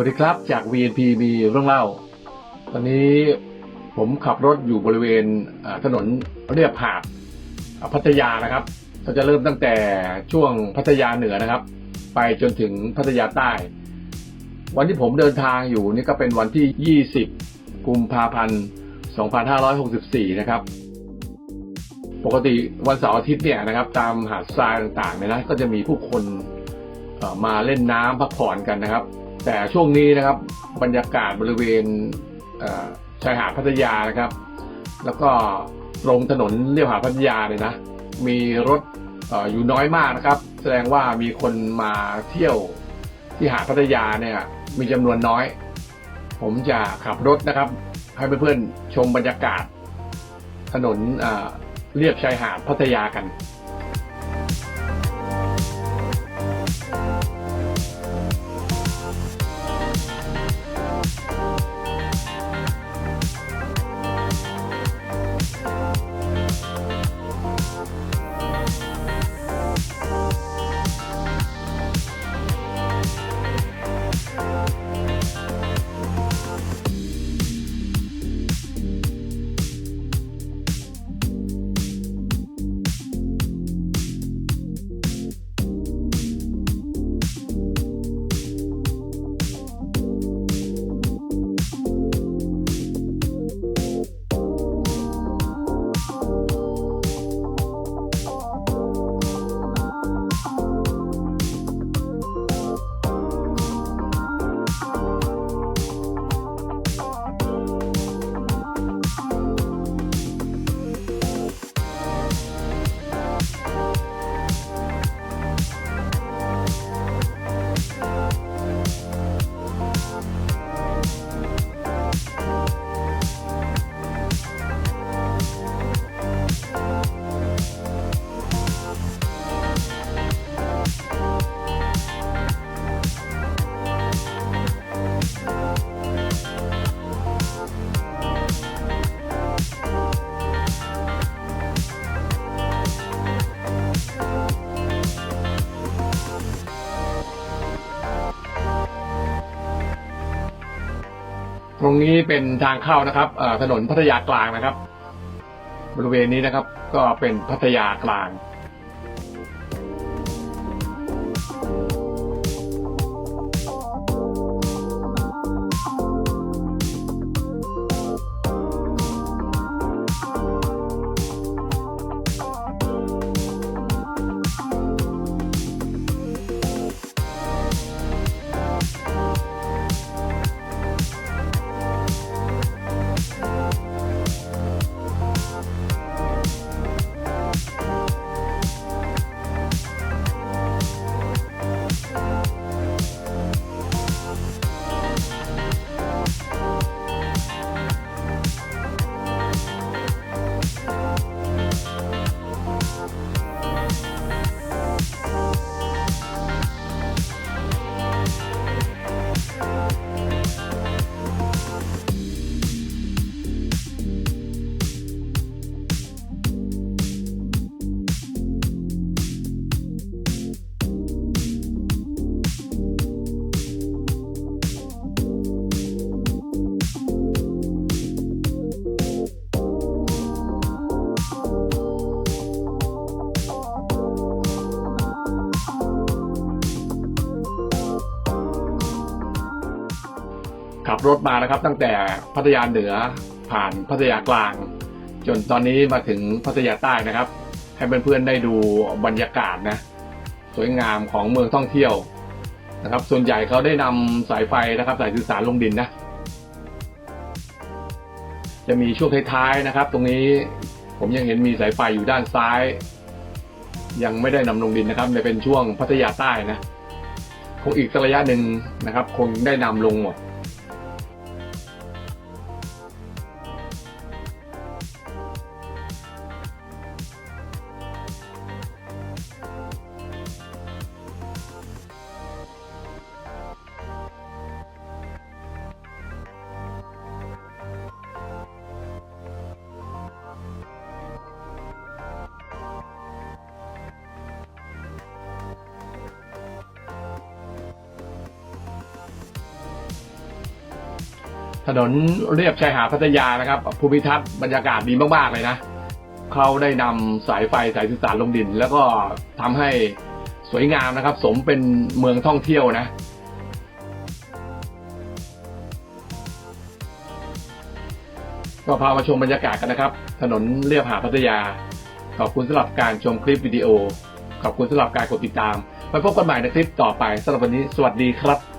วัสดีครับจาก VNP มีเรื่องเล่า ตอนนี้ผมขับรถอยู่บริเวณถนนเรียบหาดอ่าพัทยานะครับเราจะเริ่มตั้งแต่ช่วงพัทยาเหนือนะครับ ไปจนถึงพัทยาใต้ วันที่ผมเดินทางอยู่นี่ก็เป็นวันที่ 20 กุมภาพันธ์ 2564 นะครับ ปกติวันเสาร์อาทิตย์เนี่ยนะครับ ตามหาดทรายต่างๆเนี่ยนะก็จะมีผู้คนมาเล่นน้ำพักผ่อนกันนะครับ แต่ช่วงนี้นะครับบรรยากาศบริเวณชายหาดพัทยานะครับ แล้วก็ลงถนนเรียบหาดพัทยาเนี่ยนะ มีรถอออยู่น้อยมากนะครับ แสดงว่ามีคนมาเที่ยวที่หาดพัทยาเนี่ยมีจำนวนน้อย ผมจะขับรถนะครับ ให้เพื่อนๆชมบรรยากาศ ถนนเรียบชายหาดพัทยากัน ตรงนี้เป็นทางเข้านะครับถนนพัทยากลางนะครับ บริเวณนี้นะครับ ก็เป็นพัทยากลาง ขับรถมานะครับ ตั้งแต่พัทยาเหนือผ่านพัทยากลาง จนตอนนี้มาถึงพัทยาใต้นะครับ ให้เพื่อนๆได้ดูบรรยากาศนะสวยงามของเมืองท่องเที่ยวนะครับ ส่วนใหญ่เขาได้นำสายไฟนะครับสายสื่อสารลงดินนะจะมีช่วงท้ายๆนะครับ ตรงนี้ผมยังเห็นมีสายไฟอยู่ด้านซ้าย ยังไม่ได้นำลงดินนะครับในเป็นช่วงพัทยาใต้นะคงอีกสักระยะหนึ่งนะครับ คงได้นำลงหมด ถนนเรียบชายหาดพัทยานะครับ ภูมิทัศน์บรรยากาศดีมากๆเลยนะเขาได้นำสายไฟสายสื่อสารลงดิน แล้วก็ทำให้สวยงามนะครับ สมเป็นเมืองท่องเที่ยวนะก็พามาชมบรรยากาศกันนะครับ ถนนเรียบหาดพัทยา ขอบคุณสำหรับการชมคลิปวิดีโอ ขอบคุณสำหรับการกดติดตาม ไปพบกันใหม่ในคลิปต่อไปสำหรับวันนี้ สวัสดีครับ